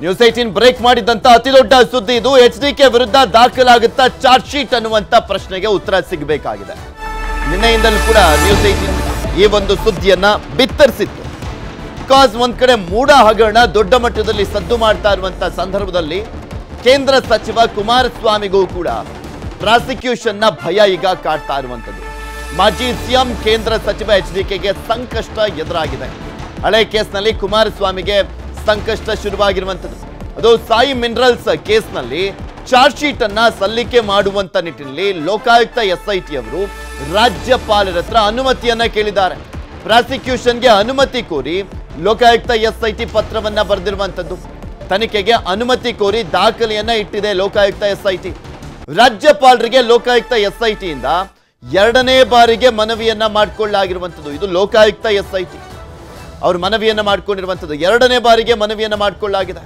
News eighteen break ಮಾಡಿದಂತ ಅತಿ ದೊಡ್ಡ ಸುದ್ದಿ ಇದು. ಎಚ್ ಡಿ ಕೆ ವಿರುದ್ಧ ದಾಖಲಾಗುತ್ತಾ ಚಾರ್ಜ್ ಶೀಟ್ ಅನ್ನುವಂತ ಪ್ರಶ್ನೆಗೆ ಉತ್ತರ ಸಿಗಬೇಕಾಗಿದೆ. ನಿನ್ನೆಯಿಂದಲೂ ಕೂಡ ನ್ಯೂಸ್ ಏಟೀನ್ ಈ ಒಂದು ಸುದ್ದಿಯನ್ನ ಬಿತ್ತರಿಸಿತ್ತು. ಬಿಕಾಸ್ ಒಂದ್ ಕಡೆ ಮೂಡ ಹಗರಣ ದೊಡ್ಡ ಮಟ್ಟದಲ್ಲಿ ಸದ್ದು ಮಾಡ್ತಾ ಇರುವಂತ ಸಂದರ್ಭದಲ್ಲಿ ಕೇಂದ್ರ ಸಚಿವ ಕುಮಾರಸ್ವಾಮಿಗೂ ಕೂಡ ಪ್ರಾಸಿಕ್ಯೂಷನ್ನ ಭಯ ಈಗ ಕಾಡ್ತಾ ಇರುವಂಥದ್ದು. ಮಾಜಿ ಸಿಎಂ ಕೇಂದ್ರ ಸಚಿವ ಎಚ್ ಡಿ ಕೆಗೆ ಸಂಕಷ್ಟ ಎದುರಾಗಿದೆ. ಹಳೆ ಕೇಸ್ನಲ್ಲಿ ಕುಮಾರಸ್ವಾಮಿಗೆ ಸಂಕಷ್ಟ ಶುರುವಾಗಿರುವಂತದ್ದು ಅದು ಸಾಯಿ ಮಿನರಲ್ಸ್ ಕೇಸ್ನಲ್ಲಿ ಚಾರ್ಜ್ ಶೀಟ್ ಅನ್ನ ಸಲ್ಲಿಕೆ ಮಾಡುವಂತ ನಿಟ್ಟಿನಲ್ಲಿ ಲೋಕಾಯುಕ್ತ ಎಸ್ಐಟಿ ಅವರು ರಾಜ್ಯಪಾಲರ ಹತ್ರ ಅನುಮತಿಯನ್ನ ಕೇಳಿದ್ದಾರೆ. ಪ್ರಾಸಿಕ್ಯೂಷನ್ಗೆ ಅನುಮತಿ ಕೋರಿ ಲೋಕಾಯುಕ್ತ ಎಸ್ ಐ ಟಿ ಪತ್ರವನ್ನ ಬರೆದಿರುವಂತದ್ದು ತನಿಖೆಗೆ ಅನುಮತಿ ಕೋರಿ ದಾಖಲೆಯನ್ನ ಇಟ್ಟಿದೆ ಲೋಕಾಯುಕ್ತ ಎಸ್ ಐ ಟಿ ರಾಜ್ಯಪಾಲರಿಗೆ ಲೋಕಾಯುಕ್ತ ಎಸ್ ಎಸ್ಐಟಿಯಿಂದ ಎರಡನೇ ಬಾರಿಗೆ ಮನವಿಯನ್ನ ಮಾಡಿಕೊಳ್ಳಲಾಗಿರುವಂತದ್ದು ಇದು ಲೋಕಾಯುಕ್ತ ಎಸ್ಐಟಿ. ಅವರು ಮನವಿಯನ್ನು ಮಾಡಿಕೊಂಡಿರುವಂಥದ್ದು ಎರಡನೇ ಬಾರಿಗೆ ಮನವಿಯನ್ನು ಮಾಡಿಕೊಳ್ಳಲಾಗಿದೆ.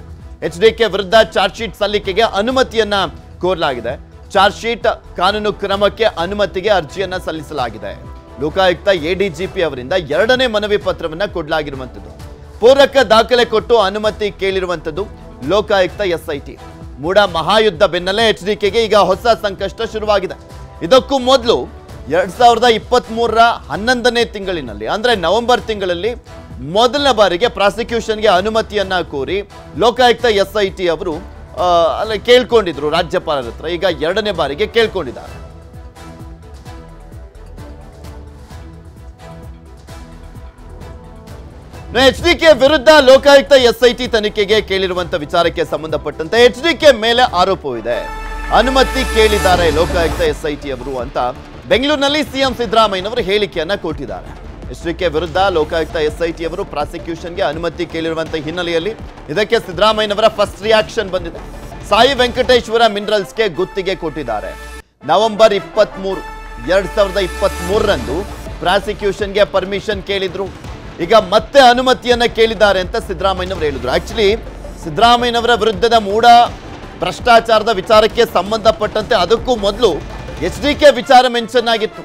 ಎಚ್ ಡಿ ಕೆ ವಿರುದ್ಧ ಚಾರ್ಜ್ ಶೀಟ್ ಸಲ್ಲಿಕೆಗೆ ಅನುಮತಿಯನ್ನ ಕೋರಲಾಗಿದೆ. ಚಾರ್ಜ್ ಶೀಟ್ ಕಾನೂನು ಕ್ರಮಕ್ಕೆ ಅನುಮತಿಗೆ ಅರ್ಜಿಯನ್ನ ಸಲ್ಲಿಸಲಾಗಿದೆ. ಲೋಕಾಯುಕ್ತ ಎಡಿಜಿಪಿ ಅವರಿಂದ ಎರಡನೇ ಮನವಿ ಪತ್ರವನ್ನ ಕೊಡಲಾಗಿರುವಂಥದ್ದು. ಪೂರಕ ದಾಖಲೆ ಕೊಟ್ಟು ಅನುಮತಿ ಕೇಳಿರುವಂಥದ್ದು ಲೋಕಾಯುಕ್ತ ಎಸ್ಐಟಿ ಮೂಡ ಮಹಾಯುದ್ಧ ಬೆನ್ನಲ್ಲೇ ಎಚ್ ಡಿ ಕೆಗೆ ಈಗ ಹೊಸ ಸಂಕಷ್ಟ ಶುರುವಾಗಿದೆ. ಇದಕ್ಕೂ ಮೊದಲು ಎರಡ್ ಸಾವಿರದ ಇಪ್ಪತ್ತ್ ಮೂರರ ಹನ್ನೊಂದನೇ ತಿಂಗಳಿನಲ್ಲಿ, ಅಂದರೆ ನವೆಂಬರ್ ತಿಂಗಳಲ್ಲಿ ಮೊದಲ ಬಾರಿಗೆ ಪ್ರಾಸಿಕ್ಯೂಷನ್ಗೆ ಅನುಮತಿಯನ್ನ ಕೋರಿ ಲೋಕಾಯುಕ್ತ ಎಸ್ ಐ ಟಿ ಅವರು ಅಲ್ಲ ಕೇಳ್ಕೊಂಡಿದ್ರು ರಾಜ್ಯಪಾಲರ ಹತ್ರ. ಈಗ ಎರಡನೇ ಬಾರಿಗೆ ಕೇಳ್ಕೊಂಡಿದ್ದಾರೆ. ಎಚ್ ಡಿ ಕೆ ವಿರುದ್ಧ ಲೋಕಾಯುಕ್ತ ಎಸ್ ಐಟಿ ತನಿಖೆಗೆ ಕೇಳಿರುವಂತ ವಿಚಾರಕ್ಕೆ ಸಂಬಂಧಪಟ್ಟಂತೆ ಎಚ್ ಡಿ ಕೆ ಮೇಲೆ ಆರೋಪವಿದೆ. ಅನುಮತಿ ಕೇಳಿದ್ದಾರೆ ಲೋಕಾಯುಕ್ತ ಎಸ್ ಐ ಅವರು ಅಂತ ಬೆಂಗಳೂರಿನಲ್ಲಿ ಸಿಎಂ ಸಿದ್ದರಾಮಯ್ಯನವರು ಹೇಳಿಕೆಯನ್ನ ಕೊಟ್ಟಿದ್ದಾರೆ. ಎಚ್ ಡಿ ಕೆ ವಿರುದ್ಧ ಲೋಕಾಯುಕ್ತ ಎಸ್ಐಟಿ ಅವರು ಪ್ರಾಸಿಕ್ಯೂಷನ್ಗೆ ಅನುಮತಿ ಕೇಳಿರುವಂತಹ ಹಿನ್ನೆಲೆಯಲ್ಲಿ ಇದಕ್ಕೆ ಸಿದ್ದರಾಮಯ್ಯನವರ ಫಸ್ಟ್ ರಿಯಾಕ್ಷನ್ ಬಂದಿದೆ. ಸಾಯಿ ವೆಂಕಟೇಶ್ವರ ಮಿನರಲ್ಸ್ಗೆ ಗುತ್ತಿಗೆ ಕೊಟ್ಟಿದ್ದಾರೆ. ನವೆಂಬರ್ ಇಪ್ಪತ್ತ್ ಮೂರು ಎರಡ್ ಸಾವಿರದ ಇಪ್ಪತ್ತ್ ಮೂರರಂದು ಪ್ರಾಸಿಕ್ಯೂಷನ್ಗೆ ಪರ್ಮಿಷನ್ ಕೇಳಿದ್ರು. ಈಗ ಮತ್ತೆ ಅನುಮತಿಯನ್ನ ಕೇಳಿದ್ದಾರೆ ಅಂತ ಸಿದ್ದರಾಮಯ್ಯನವರು ಹೇಳಿದ್ರು. ಆಕ್ಚುಲಿ ಸಿದ್ದರಾಮಯ್ಯನವರ ವಿರುದ್ಧದ ಮೂಡ ಭ್ರಷ್ಟಾಚಾರದ ವಿಚಾರಕ್ಕೆ ಸಂಬಂಧಪಟ್ಟಂತೆ ಅದಕ್ಕೂ ಮೊದಲು ಎಚ್ ಡಿ ಕೆ ವಿಚಾರ ಮೆನ್ಷನ್ ಆಗಿತ್ತು.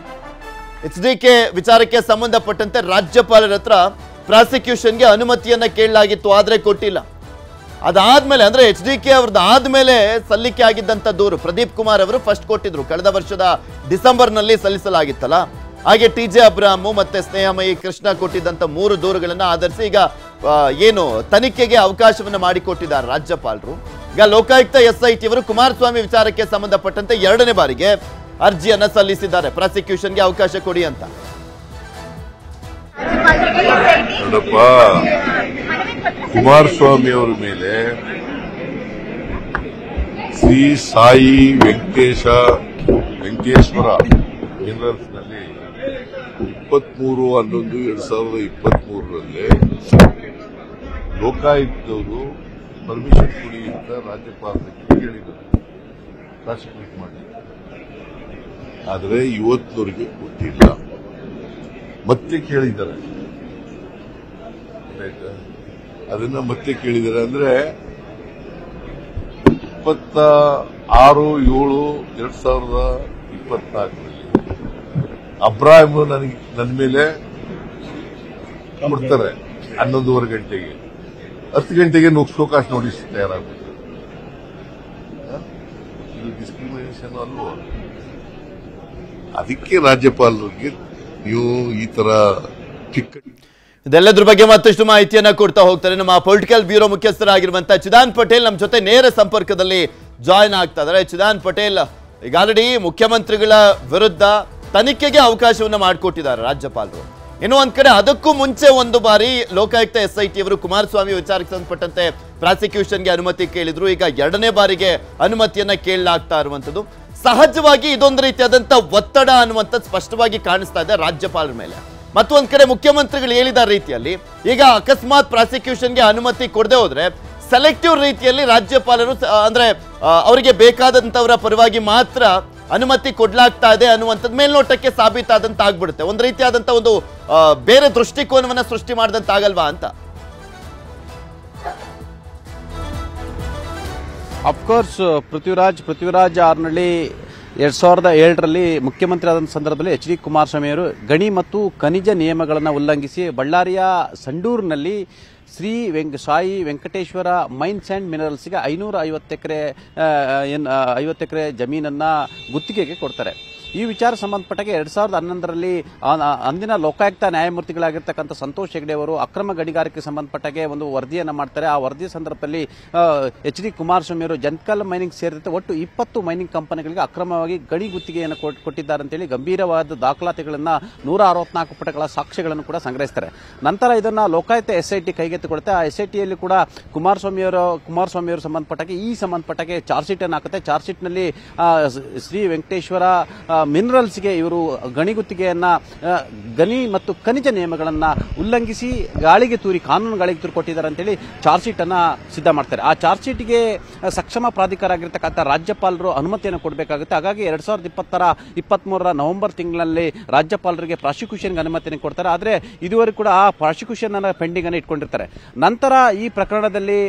ಎಚ್ ಡಿ ಕೆ ವಿಚಾರಕ್ಕೆ ಸಂಬಂಧಪಟ್ಟಂತೆ ರಾಜ್ಯಪಾಲರ ಹತ್ರ ಪ್ರಾಸಿಕ್ಯೂಷನ್ಗೆ ಅನುಮತಿಯನ್ನ ಕೇಳಲಾಗಿತ್ತು, ಆದ್ರೆ ಕೊಟ್ಟಿಲ್ಲ. ಅದಾದ್ಮೇಲೆ ಅಂದ್ರೆ ಎಚ್ ಡಿ ಕೆ ಅವ್ರದ್ದು ಆದ್ಮೇಲೆ ಸಲ್ಲಿಕೆ ಆಗಿದ್ದಂತ ದೂರು ಪ್ರದೀಪ್ ಕುಮಾರ್ ಅವರು ಫಸ್ಟ್ ಕೊಟ್ಟಿದ್ರು. ಕಳೆದ ವರ್ಷದ ಡಿಸೆಂಬರ್ನಲ್ಲಿ ಸಲ್ಲಿಸಲಾಗಿತ್ತಲ್ಲ. ಹಾಗೆ ಟಿ ಜೆ ಅಬ್ರಾಮು ಮತ್ತೆ ಸ್ನೇಹಮಯಿ ಕೃಷ್ಣ ಕೊಟ್ಟಿದ್ದಂತ ಮೂರು ದೂರುಗಳನ್ನ ಆಧರಿಸಿ ಈಗ ಏನು ತನಿಖೆಗೆ ಅವಕಾಶವನ್ನು ಮಾಡಿಕೊಟ್ಟಿದ್ದಾರೆ ರಾಜ್ಯಪಾಲರು. ಈಗ ಲೋಕಾಯುಕ್ತ ಎಸ್ ಐ ಟಿ ಅವರು ಕುಮಾರಸ್ವಾಮಿ ವಿಚಾರಕ್ಕೆ ಸಂಬಂಧಪಟ್ಟಂತೆ ಎರಡನೇ ಬಾರಿಗೆ ಅರ್ಜಿಯನ್ನ ಸಲ್ಲಿಸಿದ್ದಾರೆ. ಪ್ರಾಸಿಕ್ಯೂಷನ್ಗೆ ಅವಕಾಶ ಕೊಡಿ ಅಂತ. ಕುಮಾರಸ್ವಾಮಿ ಅವರ ಮೇಲೆ ಶ್ರೀ ಸಾಯಿ ವೆಂಕಟೇಶ, ವೆಂಕಟೇಶ್ವರ ಮಿನರಲ್ಸ್ನಲ್ಲಿ ಇಪ್ಪತ್ಮೂರು, ಹನ್ನೊಂದು, ಎರಡ್ ಸಾವಿರದ ಇಪ್ಪತ್ಮೂರರಲ್ಲಿ ಲೋಕಾಯುಕ್ತವರು ಪರ್ಮಿಷನ್ ಕೊಡಿ ಅಂತ ರಾಜ್ಯಪಾಲರಿಗೆ ಕೇಳಿದರು. ಪ್ರಾಸಿಕ್ಯೂಟ್ ಮಾಡಿ. ಆದರೆ ಇವತ್ತಿನವರಿಗೆ ಗೊತ್ತಿಲ್ಲ. ಮತ್ತೆ ಕೇಳಿದ್ದಾರೆ? ಅದನ್ನ ಮತ್ತೆ ಕೇಳಿದ್ದಾರೆ ಅಂದ್ರೆ ಇಪ್ಪತ್ತ ಆರು, ಏಳು, ಎರಡ್ ಸಾವಿರದ ಇಪ್ಪತ್ನಾಲ್ಕರಲ್ಲಿ ಅಬ್ರಾಹಿಂ ನನಗೆ, ನನ್ನ ಮೇಲೆ ಕೊಡ್ತಾರೆ ಹನ್ನೊಂದುವರೆ ಗಂಟೆಗೆ. ಹತ್ತು ಗಂಟೆಗೆ ನುಗ್ಸೋಕಾಶ ನೋಟಿಸ್ ತಯಾರಾಗುತ್ತೆ? ಇದು ಡಿಸ್ಕ್ರಿಮಿನೇಷನ್ ಅಲ್ವೋ? ಅದಕ್ಕೆ ರಾಜ್ಯಪಾಲರಿಗೆ ನೀವು ಈ ತರ ಚಿಕ್ಕ ಇದೆಲ್ಲದ್ರ ಬಗ್ಗೆ ಮತ್ತಷ್ಟು ಮಾಹಿತಿಯನ್ನ ಕೊಡ್ತಾ ಹೋಗ್ತಾರೆ. ನಮ್ಮ ಪೊಲಿಟಿಕಲ್ ಬ್ಯೂರೋ ಮುಖ್ಯಸ್ಥರಾಗಿರುವಂತಹ ಚಿದಾನ್ ಪಟೇಲ್ ನಮ್ಮ ಜೊತೆ ನೇರ ಸಂಪರ್ಕದಲ್ಲಿ ಜಾಯ್ನ್ ಆಗ್ತಾ ಇದ್ದಾರೆ. ಚಿದಾನ್ ಪಟೇಲ್ ಈಗ ಆಲ್ರೆಡಿ ಮುಖ್ಯಮಂತ್ರಿಗಳ ವಿರುದ್ಧ ತನಿಖೆಗೆ ಅವಕಾಶವನ್ನ ಮಾಡಿಕೊಟ್ಟಿದ್ದಾರೆ ರಾಜ್ಯಪಾಲರು. ಇನ್ನು ಒಂದ್ ಕಡೆ ಅದಕ್ಕೂ ಮುಂಚೆ ಒಂದು ಬಾರಿ ಲೋಕಾಯುಕ್ತ ಎಸ್ ಐ ಟಿ ಅವರು ಕುಮಾರಸ್ವಾಮಿ ವಿಚಾರಕ್ಕೆ ಸಂಬಂಧಪಟ್ಟಂತೆ ಪ್ರಾಸಿಕ್ಯೂಷನ್ಗೆ ಅನುಮತಿ ಕೇಳಿದ್ರು. ಈಗ ಎರಡನೇ ಬಾರಿಗೆ ಅನುಮತಿಯನ್ನ ಕೇಳಲಾಗ್ತಾ ಇರುವಂತದ್ದು. ಸಹಜವಾಗಿ ಇದೊಂದು ರೀತಿಯಾದಂತ ಒತ್ತಡ ಅನ್ನುವಂಥದ್ದು ಸ್ಪಷ್ಟವಾಗಿ ಕಾಣಿಸ್ತಾ ಇದೆ ರಾಜ್ಯಪಾಲರ ಮೇಲೆ. ಮತ್ತೊಂದ್ ಕಡೆ ಮುಖ್ಯಮಂತ್ರಿಗಳು ಹೇಳಿದ ರೀತಿಯಲ್ಲಿ, ಈಗ ಅಕಸ್ಮಾತ್ ಪ್ರಾಸಿಕ್ಯೂಷನ್ಗೆ ಅನುಮತಿ ಕೊಡದೆ ಹೋದ್ರೆ ಸೆಲೆಕ್ಟಿವ್ ರೀತಿಯಲ್ಲಿ ರಾಜ್ಯಪಾಲರು ಅಂದ್ರೆ ಅವರಿಗೆ ಬೇಕಾದಂತವರ ಪರವಾಗಿ ಮಾತ್ರ ಅನುಮತಿ ಕೊಡ್ಲಾಗ್ತಾ ಇದೆ ಅನ್ನುವಂಥದ್ದು ಮೇಲ್ನೋಟಕ್ಕೆ ಸಾಬೀತಾದಂತ ಆಗ್ಬಿಡುತ್ತೆ ಒಂದು ರೀತಿಯಾದಂತ ಒಂದು ಬೇರೆ ದೃಷ್ಟಿಕೋನವನ್ನ ಸೃಷ್ಟಿ ಮಾಡಿದಂತಾಗಲ್ವಾ ಅಂತ. ಅಫ್ಕೋರ್ಸ್ ಪೃಥ್ವಿರಾಜ್ ಪೃಥ್ವಿರಾಜ್ ಆರ್ನಳ್ಳಿ ಎರಡ್ ಸಾವಿರದ ಏಳರಲ್ಲಿ ಮುಖ್ಯಮಂತ್ರಿ ಆದ ಸಂದರ್ಭದಲ್ಲಿ ಎಚ್ ಡಿ ಕುಮಾರಸ್ವಾಮಿ ಅವರು ಗಣಿ ಮತ್ತು ಖನಿಜ ನಿಯಮಗಳನ್ನು ಉಲ್ಲಂಘಿಸಿ ಬಳ್ಳಾರಿಯ ಸಂಡೂರಿನಲ್ಲಿ ಶ್ರೀ ವೆಂಕ, ಸಾಯಿ ವೆಂಕಟೇಶ್ವರ ಮೈನ್ಸ್ ಆ್ಯಂಡ್ ಮಿನರಲ್ಸ್ಗೆ ಐನೂರ ಐವತ್ತು ಎಕರೆ ಐವತ್ತು ಎಕರೆ ಜಮೀನನ್ನು ಗುತ್ತಿಗೆಗೆ ಕೊಡ್ತಾರೆ. ಈ ವಿಚಾರ ಸಂಬಂಧಪಟ್ಟಾಗೆ ಎರಡ್ ಸಾವಿರದ ಹನ್ನೊಂದರಲ್ಲಿ ಅಂದಿನ ಲೋಕಾಯುಕ್ತ ನ್ಯಾಯಮೂರ್ತಿಗಳಾಗಿರ್ತಕ್ಕಂಥ ಸಂತೋಷ್ ಹೆಗ್ಡೆ ಅವರು ಅಕ್ರಮ ಗಣಿಗಾರಿಕೆ ಸಂಬಂಧಪಟ್ಟಾಗೆ ಒಂದು ವರದಿಯನ್ನು ಮಾಡ್ತಾರೆ. ಆ ವರದಿ ಸಂದರ್ಭದಲ್ಲಿ ಎಚ್ ಡಿ ಕುಮಾರಸ್ವಾಮಿ ಅವರು ಜಂತ್ಕಲ್ ಮೈನಿಂಗ್ ಸೇರಿದಂತೆ ಒಟ್ಟು ಇಪ್ಪತ್ತು ಮೈನಿಂಗ್ ಕಂಪನಿಗಳಿಗೆ ಅಕ್ರಮವಾಗಿ ಗಣಿ ಗುತ್ತಿಗೆಯನ್ನು ಕೊಟ್- ಕೊಟ್ಟಿದ್ದಾರೆ ಅಂತೇಳಿ ಗಂಭೀರವಾದ ದಾಖಲಾತಿಗಳನ್ನ ನೂರ ಅರವತ್ನಾಲ್ಕು ಪುಟಗಳ ಸಾಕ್ಷ್ಯಗಳನ್ನು ಕೂಡ ಸಂಗ್ರಹಿಸ್ತಾರೆ. ನಂತರ ಇದನ್ನ ಲೋಕಾಯುಕ್ತ ಎಸ್ಐಟಿ ಕೈಗೆತ್ತಿಕೊಡುತ್ತೆ. ಆ ಎಸ್ಐಟಿಯಲ್ಲಿ ಕೂಡ ಕುಮಾರಸ್ವಾಮಿ ಅವರು ಕುಮಾರಸ್ವಾಮಿ ಅವರು ಸಂಬಂಧಪಟ್ಟಾಗೆ ಈ ಸಂಬಂಧಪಟ್ಟಾಗೆ ಚಾರ್ಜ್ ಶೀಟ್ ಅನ್ನು ಹಾಕುತ್ತೆ. ಚಾರ್ಜ್ ಶೀಟ್ನಲ್ಲಿ ಆ, ಸ್- ಶ್ರೀ ವೆಂಕಟೇಶ್ವರ ಮಿನರಲ್ಸ್ಗೆ ಇವರು ಗಣಿ ಗುತ್ತಿಗೆಯನ್ನ ಗಣಿ ಮತ್ತು ಖನಿಜ ನಿಯಮಗಳನ್ನು ಉಲ್ಲಂಘಿಸಿ ಗಾಳಿಗೆ ತೂರಿ, ಕಾನೂನು ಗಾಳಿಗೆ ತೂರಿ ಕೊಟ್ಟಿದ್ದಾರೆ ಅಂತೇಳಿ ಚಾರ್ಜ್ ಶೀಟ್ ಅನ್ನ ಸಿದ್ಧ ಮಾಡ್ತಾರೆ. ಆ ಚಾರ್ಜ್ ಶೀಟ್ಗೆ ಸಕ್ಷಮ ಪ್ರಾಧಿಕಾರ ಆಗಿರ್ತಕ್ಕಂಥ ರಾಜ್ಯಪಾಲರು ಅನುಮತಿಯನ್ನು ಕೊಡಬೇಕಾಗುತ್ತೆ. ಹಾಗಾಗಿ ಎರಡ್ ಸಾವಿರದ ಇಪ್ಪತ್ತರ, ಇಪ್ಪತ್ಮೂರರ ನವೆಂಬರ್ ತಿಂಗಳಲ್ಲಿ ರಾಜ್ಯಪಾಲರಿಗೆ ಪ್ರಾಸಿಕ್ಯೂಷನ್ಗೆ ಅನುಮತಿಯನ್ನು ಕೊಡ್ತಾರೆ. ಆದರೆ ಇದುವರೆಗೂ ಕೂಡ ಆ ಪ್ರಾಸಿಕ್ಯೂಷನ್ ಅನ್ನು ಪೆಂಡಿಂಗ್ ಅನ್ನು ಇಟ್ಕೊಂಡಿರ್ತಾರೆ. ನಂತರ ಈ ಪ್ರಕರಣದಲ್ಲಿ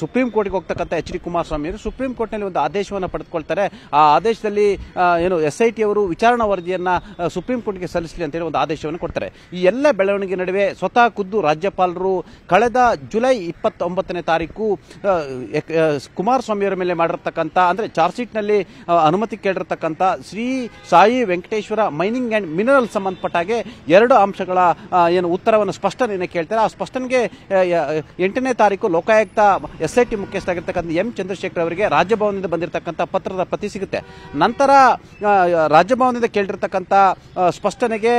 ಸುಪ್ರೀಂ ಕೋರ್ಟ್ಗೆ ಹೋಗ್ತಕ್ಕಂಥ ಎಚ್ ಡಿ ಕುಮಾರಸ್ವಾಮಿ ಅವರು ಸುಪ್ರೀಂ ಕೋರ್ಟ್ನಲ್ಲಿ ಒಂದು ಆದೇಶವನ್ನು ಪಡೆದುಕೊಳ್ತಾರೆ. ಆ ಆದೇಶದಲ್ಲಿ ಏನು, ಎಸ್ ಐ ಟಿ ಅವರು ವಿಚಾರಣಾ ವರದಿಯನ್ನು ಸುಪ್ರೀಂ ಕೋರ್ಟ್ಗೆ ಸಲ್ಲಿಸಲಿ ಅಂತೇಳಿ ಒಂದು ಆದೇಶವನ್ನು ಕೊಡ್ತಾರೆ. ಈ ಎಲ್ಲ ಬೆಳವಣಿಗೆ ನಡುವೆ ಸ್ವತಃ ಖುದ್ದು ರಾಜ್ಯಪಾಲರು ಕಳೆದ ಜುಲೈ ಇಪ್ಪತ್ತೊಂಬತ್ತನೇ ತಾರೀಕು ಕುಮಾರಸ್ವಾಮಿಯವರ ಮೇಲೆ ಮಾಡಿರ್ತಕ್ಕಂಥ ಅಂದ್ರೆ ಚಾರ್ಜ್ಶೀಟ್ನಲ್ಲಿ ಶೀಟ್ನಲ್ಲಿ ಅನುಮತಿ ಕೇಳಿರ್ತಕ್ಕಂಥ Shri Sai Venkateshwara mining and mineral ಸಂಬಂಧಪಟ್ಟಾಗೆ ಎರಡು ಅಂಶಗಳ ಏನು ಉತ್ತರವನ್ನು ಸ್ಪಷ್ಟನೆಯನ್ನು ಕೇಳ್ತಾರೆ. ಆ ಸ್ಪಷ್ಟನೆಗೆ ಎಂಟನೇ ತಾರೀಕು ಲೋಕಾಯುಕ್ತ ಎಸ್ ಐ ಟಿ ಮುಖ್ಯಸ್ಥರಾಗಿರ್ತಕ್ಕಂಥ ಎಂ ಚಂದ್ರಶೇಖರ್ ಅವರಿಗೆ ರಾಜ್ಯಭವನದಿಂದ ಬಂದಿರತಕ್ಕಂಥ ಪತ್ರದ ಪ್ರತಿ ಸಿಗುತ್ತೆ. ನಂತರ ರಾಜಭವನದಿಂದ ಕೇಳಿರ್ತಕ್ಕಂಥ ಸ್ಪಷ್ಟನೆಗೆ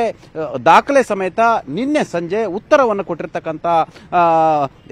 ದಾಖಲೆ ಸಮೇತ ನಿನ್ನೆ ಸಂಜೆ ಉತ್ತರವನ್ನು ಕೊಟ್ಟಿರ್ತಕ್ಕಂಥ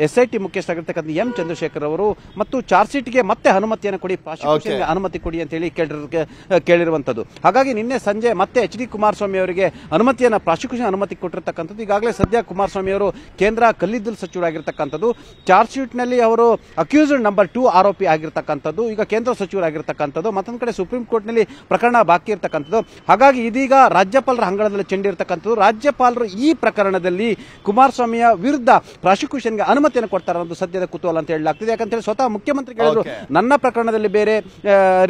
ಎಸ್ ಐ ಟಿ ಮುಖ್ಯಸ್ಥರಾಗಿರ್ತಕ್ಕಂಥ ಎಂ ಚಂದ್ರಶೇಖರ್ ಅವರು ಮತ್ತು ಚಾರ್ಜ್ ಶೀಟ್ಗೆ ಮತ್ತೆ ಅನುಮತಿಯನ್ನು ಕೊಡಿ ಪ್ರಾಸಿಕ್ಯೂಷನ್ಗೆ ಅನುಮತಿ ಕೊಡಿ ಅಂತ ಹೇಳಿ ಕೇಳಿರ ಕೇಳಿರುವಂತದ್ದು ಹಾಗಾಗಿ ನಿನ್ನೆ ಸಂಜೆ ಮತ್ತೆ ಎಚ್ ಡಿ ಕುಮಾರಸ್ವಾಮಿ ಅವರಿಗೆ ಅನುಮತಿಯನ್ನು ಪ್ರಾಸಿಕ್ಯೂಷನ್ ಅನುಮತಿ ಕೊಟ್ಟಿರ್ತಕ್ಕಂಥದ್ದು. ಈಗಾಗಲೇ ಸದ್ಯ ಕುಮಾರಸ್ವಾಮಿ ಅವರು ಕೇಂದ್ರ ಕಲ್ಲಿದ್ದಲು ಸಚಿವರಾಗಿರ್ತಕ್ಕಂಥದ್ದು. ಚಾರ್ಜ್ ಶೀಟ್ನಲ್ಲಿ ಅವರು ಅಕ್ಯೂಸ್ಡ್ ನಂಬರ್ ಟೂ ಆರೋಪಿ ಆಗಿರ್ತಕ್ಕಂಥದ್ದು. ಈಗ ಕೇಂದ್ರ ಸಚಿವರಾಗಿರ್ತಕ್ಕಂಥದ್ದು. ಮತ್ತೊಂದು ಕಡೆ ಸುಪ್ರೀಂ ಕೋರ್ಟ್ನಲ್ಲಿ ಪ್ರಕರಣ ಬಾಕಿ ಇರ್ತಕ್ಕಂಥದ್ದು. ಹಾಗಾಗಿ ಇದೀಗ ರಾಜ್ಯಪಾಲರ ಅಂಗಳದಲ್ಲಿ ಚೆಂಡಿರ್ತಕ್ಕಂಥದ್ದು. ರಾಜ್ಯಪಾಲರು ಈ ಪ್ರಕರಣದಲ್ಲಿ ಕುಮಾರಸ್ವಾಮಿಯ ವಿರುದ್ಧ ಪ್ರಾಸಿಕ್ಯೂಷನ್ಗೆ ಅನುಮತಿಯನ್ನು ಕೊಡ್ತಾರೆ ಅನ್ನೋದು ಸದ್ಯದ ಕುತೂಹಲ ಅಂತ ಹೇಳಲಾಗ್ತಿದೆ. ಯಾಕಂತೇಳಿ ಸ್ವತಃ ಮುಖ್ಯಮಂತ್ರಿ ಹೇಳಿದ್ರು ನನ್ನ ಪ್ರಕರಣದಲ್ಲಿ ಬೇರೆ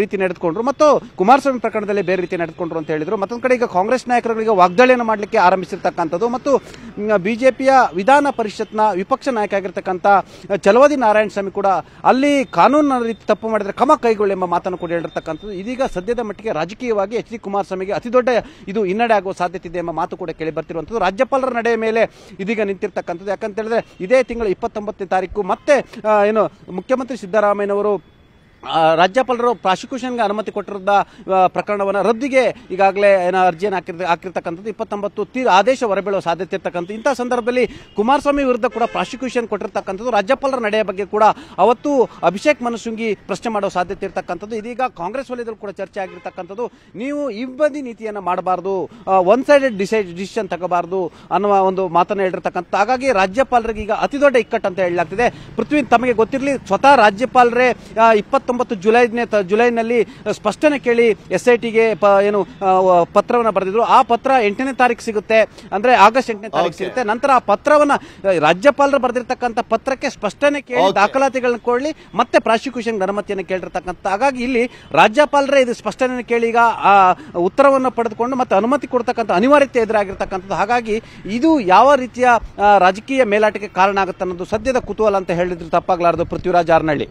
ರೀತಿ ನಡೆದುಕೊಂಡ್ರು. ಮತ್ತು ಕುಮಾರಸ್ವಾಮಿ ಪ್ರಕರಣದಲ್ಲಿ ಬೇರೆ ರೀತಿ ನಡೆದುಕೊಂಡ್ರು ಅಂತ ಹೇಳಿದ್ರು. ಮತ್ತೊಂದು ಕಡೆ ಈಗ ಕಾಂಗ್ರೆಸ್ ನಾಯಕರುಗಳಿಗೆ ವಾಗ್ದಾಳಿಯನ್ನು ಮಾಡಲಿಕ್ಕೆ ಆರಂಭಿಸಿರ್ತಕ್ಕಂಥದ್ದು ಮತ್ತು ಬಿಜೆಪಿಯ ವಿಧಾನ ಪರಿಷತ್ನ ವಿಪಕ್ಷ ನಾಯಕ ಆಗಿರ್ತಕ್ಕಂಥ ಚಲವಾದಿ ನಾರಾಯಣ ಸ್ವಾಮಿ ಕೂಡ ಅಲ್ಲಿ ಕಾನೂನಿನ ರೀತಿ ತಪ್ಪು ಮಾಡಿದರೆ ಕ್ರಮ ಕೈಗೊಳ್ಳಿ ಎಂಬ ಮಾತನ್ನು ಕೂಡ ಹೇಳಿರ್ತಕ್ಕಂಥದ್ದು. ಇದೀಗ ಸದ್ಯದ ಮಟ್ಟಿಗೆ ರಾಜಕೀಯವಾಗಿ ಎಚ್ ಡಿ ಕುಮಾರಸ್ವಾಮಿಗೆ ಅತಿ ದೊಡ್ಡ ಇದು ಹಿನ್ನಡೆ ಆಗುವ ಸಾಧ್ಯತೆ ಇದೆ ಎಂಬ ಮಾತು ಕೂಡ ಕೇಳಿ ಬರ್ತಿರುವಂಥದ್ದು. ರಾಜ್ಯಪಾಲರ ನಡೆಯ ಮೇಲೆ ಇದೀಗ ನಿಂತಿರ್ತಕ್ಕಂಥದ್ದು. ಯಾಕಂತ ಹೇಳಿದ್ರೆ ಇದೇ ತಿಂಗಳ ಇಪ್ಪತ್ತೊಂಬತ್ತನೇ ತಾರೀಕು ಮತ್ತೆ ಏನು ಮುಖ್ಯಮಂತ್ರಿ ಸಿದ್ದರಾಮಯ್ಯನವರು ರಾಜ್ಯಪಾಲರು ಪ್ರಾಸಿಕ್ಯೂಷನ್ಗೆ ಅನುಮತಿ ಕೊಟ್ಟಿರುವ ಪ್ರಕರಣವನ್ನು ರದ್ದಿಗೆ ಈಗಾಗಲೇ ಏನ ಅರ್ಜಿಯನ್ನು ಹಾಕಿರ್ ಹಾಕಿರ್ತಕ್ಕಂಥದ್ದು ಇಪ್ಪತ್ತೊಂಬತ್ತು ತೀರ್ ಆದೇಶ ಹೊರಬೀಳುವ ಸಾಧ್ಯತೆ ಇರ್ತಕ್ಕಂಥ ಇಂಥ ಸಂದರ್ಭದಲ್ಲಿ ಕುಮಾರಸ್ವಾಮಿ ವಿರುದ್ಧ ಕೂಡ ಪ್ರಾಸಿಕ್ಯೂಷನ್ ಕೊಟ್ಟಿರ್ತಕ್ಕಂಥದ್ದು ರಾಜ್ಯಪಾಲರ ನಡೆಯ ಬಗ್ಗೆ ಕೂಡ ಅವತ್ತು ಅಭಿಷೇಕ್ ಮನಸುಂಗಿ ಪ್ರಶ್ನೆ ಮಾಡುವ ಸಾಧ್ಯತೆ ಇರ್ತಕ್ಕಂಥದ್ದು ಇದೀಗ ಕಾಂಗ್ರೆಸ್ ವಲಯದಲ್ಲಿ ಕೂಡ ಚರ್ಚೆ ಆಗಿರ್ತಕ್ಕಂಥದ್ದು. ನೀವು ಇಬ್ಬಂದಿ ನೀತಿಯನ್ನು ಮಾಡಬಾರದು ಒನ್ ಸೈಡೆಡ್ ಡಿಸೈಡ್ ಡಿಸಿಷನ್ ತಗೋಬಾರದು ಅನ್ನುವ ಒಂದು ಮಾತನ್ನು ಹೇಳಿರ್ತಕ್ಕಂಥ ಹಾಗಾಗಿ ರಾಜ್ಯಪಾಲರಿಗೆ ಈಗ ಅತಿ ದೊಡ್ಡ ಇಕ್ಕಟ್ಟು ಅಂತ ಹೇಳಲಾಗ್ತಿದೆ. ಪೃಥ್ವಿ ತಮಗೆ ಗೊತ್ತಿರಲಿ ಸ್ವತಃ ರಾಜ್ಯಪಾಲರೇ ಆ, ಇಪ್ಪತ್ತೊಂಬತ್ತು ಜುಲೈನೇ ಜುಲೈನಲ್ಲಿ ಸ್ಪಷ್ಟನೆ ಕೇಳಿ ಎಸ್ ಐ ಟಿಗೆ ಏನು ಪತ್ರವನ್ನು ಬರೆದಿದ್ರು. ಆ ಪತ್ರ ಎಂಟನೇ ತಾರೀಕು ಸಿಗುತ್ತೆ. ಅಂದ್ರೆ ಆಗಸ್ಟ್ ಎಂಟನೇ ತಾರೀಕು ಸಿಗುತ್ತೆ. ನಂತರ ಆ ಪತ್ರವನ್ನ ರಾಜ್ಯಪಾಲರು ಬರೆದಿರ್ತಕ್ಕಂಥ ಪತ್ರಕ್ಕೆ ಸ್ಪಷ್ಟನೆ ಕೇಳಿ ದಾಖಲಾತಿಗಳನ್ನು ದಾಖಲಾತಿಗಳನ್ನ ಕೊಡ್ಲಿ ಮತ್ತೆ ಪ್ರಾಸಿಕ್ಯೂಷನ್ ಅನುಮತಿಯನ್ನು ಕೇಳಿರ್ತಕ್ಕಂಥ ಹಾಗಾಗಿ ಇಲ್ಲಿ ರಾಜ್ಯಪಾಲರೇ ಇದು ಸ್ಪಷ್ಟನೆ ಕೇಳಿ ಈಗ ಆ ಉತ್ತರವನ್ನು ಪಡೆದುಕೊಂಡು ಮತ್ತೆ ಅನುಮತಿ ಕೊಡ್ತಕ್ಕಂಥ ಅನಿವಾರ್ಯತೆ ಎದುರಾಗಿರ್ತಕ್ಕಂಥದ್ದು. ಹಾಗಾಗಿ ಇದು ಯಾವ ರೀತಿಯ ರಾಜಕೀಯ ಮೇಲಾಟಕ್ಕೆ ಕಾರಣ ಆಗುತ್ತೆ ಅನ್ನೋದು ಸದ್ಯದ ಕುತೂಹಲ ಅಂತ ಹೇಳಿದ್ರು ತಪ್ಪಾಗಲಾರದು ಪೃಥ್ವಿರಾಜ್ ಆರ್ನಳ್ಳಿ.